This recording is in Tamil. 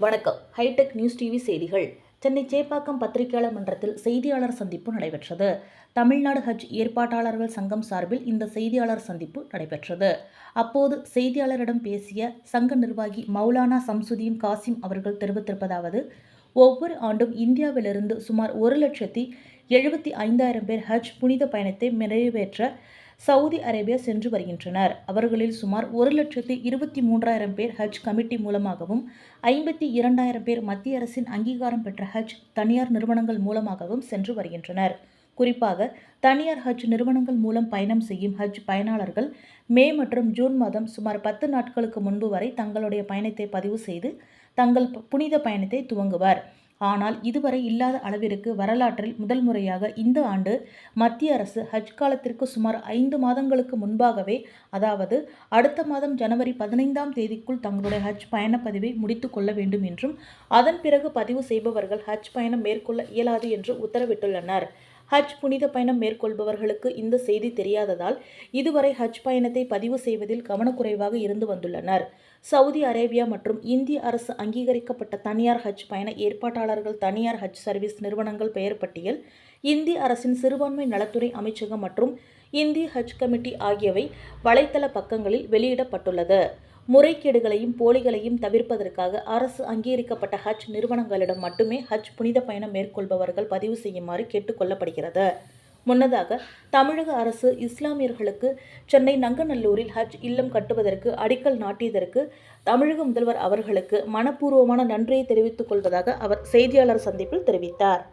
வணக்கம். ஹைடெக் நியூஸ் டிவி செய்திகள். சென்னை சேப்பாக்கம் பத்திரிகையாளர் மன்றத்தில் செய்தியாளர் சந்திப்பு நடைபெற்றது. தமிழ்நாடு ஹஜ் ஏற்பாட்டாளர்கள் சங்கம் சார்பில் இந்த செய்தியாளர் சந்திப்பு நடைபெற்றது. அப்போது செய்தியாளரிடம் பேசிய சங்க நிர்வாகி மௌலானா சம்சுதீன் காசிம் அவர்கள் தெரிவித்திருப்பதாவது ஒவ்வொரு ஆண்டும் இந்தியாவிலிருந்து சுமார் ஒரு லட்சத்தி எழுபத்தி ஐந்தாயிரம் பேர் ஹஜ் புனித பயணத்தை நிறைவேற்ற சவுதி அரேபியா சென்று வருகின்றனர். அவர்களில் சுமார் ஒரு லட்சத்தி இருபத்தி மூன்றாயிரம் பேர் ஹஜ் கமிட்டி மூலமாகவும் ஐம்பத்தி இரண்டாயிரம் பேர் மத்திய அரசின் அங்கீகாரம் பெற்ற ஹஜ் தனியார் நிறுவனங்கள் மூலமாகவும் சென்று வருகின்றனர். குறிப்பாக தனியார் ஹஜ் நிறுவனங்கள் மூலம் பயணம் செய்யும் ஹஜ் பயனாளர்கள் மே மற்றும் ஜூன் மாதம் சுமார் பத்து நாட்களுக்கு முன்பு வரை தங்களுடைய பயணத்தை பதிவு செய்து தங்கள் பு- புனித பயணத்தை துவங்குவர். ஆனால் இதுவரை இல்லாத அளவிற்கு வரலாற்றில் முதல் முறையாக இந்த ஆண்டு மத்திய அரசு ஹஜ் காலத்திற்கு சுமார் ஐந்து மாதங்களுக்கு முன்பாகவே அதாவது அடுத்த மாதம் ஜனவரி பதினைந்தாம் தேதிக்குள் தங்களுடைய ஹஜ் பயணப்பதிவை பதிவை முடித்து கொள்ள வேண்டும் என்றும் அதன் பிறகு பதிவு செய்பவர்கள் ஹஜ் பயணம் மேற்கொள்ள இயலாது என்று உத்தரவிட்டுள்ளனர். ஹஜ் புனித பயணம் மேற்கொள்பவர்களுக்கு இந்த செய்தி தெரியாததால் இதுவரை ஹஜ் பயணத்தை பதிவு செய்வதில் கவனக்குறைவாக இருந்து வந்துள்ளனர். சவுதி அரேபியா மற்றும் இந்திய அரசு அங்கீகரிக்கப்பட்ட தனியார் ஹஜ் பயண ஏற்பாட்டாளர்கள் தனியார் ஹஜ் சர்வீஸ் நிறுவனங்கள் பெயர் பட்டியல் இந்திய அரசின் சிறுபான்மை நலத்துறை அமைச்சகம் மற்றும் இந்திய ஹஜ் கமிட்டி ஆகியவை வலைத்தள பக்கங்களில் வெளியிடப்பட்டுள்ளது. முறைகேடுகளையும் போலிகளையும் தவிர்ப்பதற்காக அரசு அங்கீகரிக்கப்பட்ட ஹஜ் நிறுவனங்களிடம் மட்டுமே ஹஜ் புனித பயணம் மேற்கொள்பவர்கள் பதிவு செய்யுமாறு கேட்டுக்கொள்ளப்படுகிறது முன்னதாக தமிழக அரசு இஸ்லாமியர்களுக்கு சென்னை நங்கநல்லூரில் ஹஜ் இல்லம் கட்டுவதற்கு அடிக்கல் நாட்டியதற்கு தமிழக முதல்வர் அவர்களுக்கு மனப்பூர்வமான நன்றியை தெரிவித்துக் கொள்வதாக அவர் செய்தியாளர் சந்திப்பில் தெரிவித்தார்.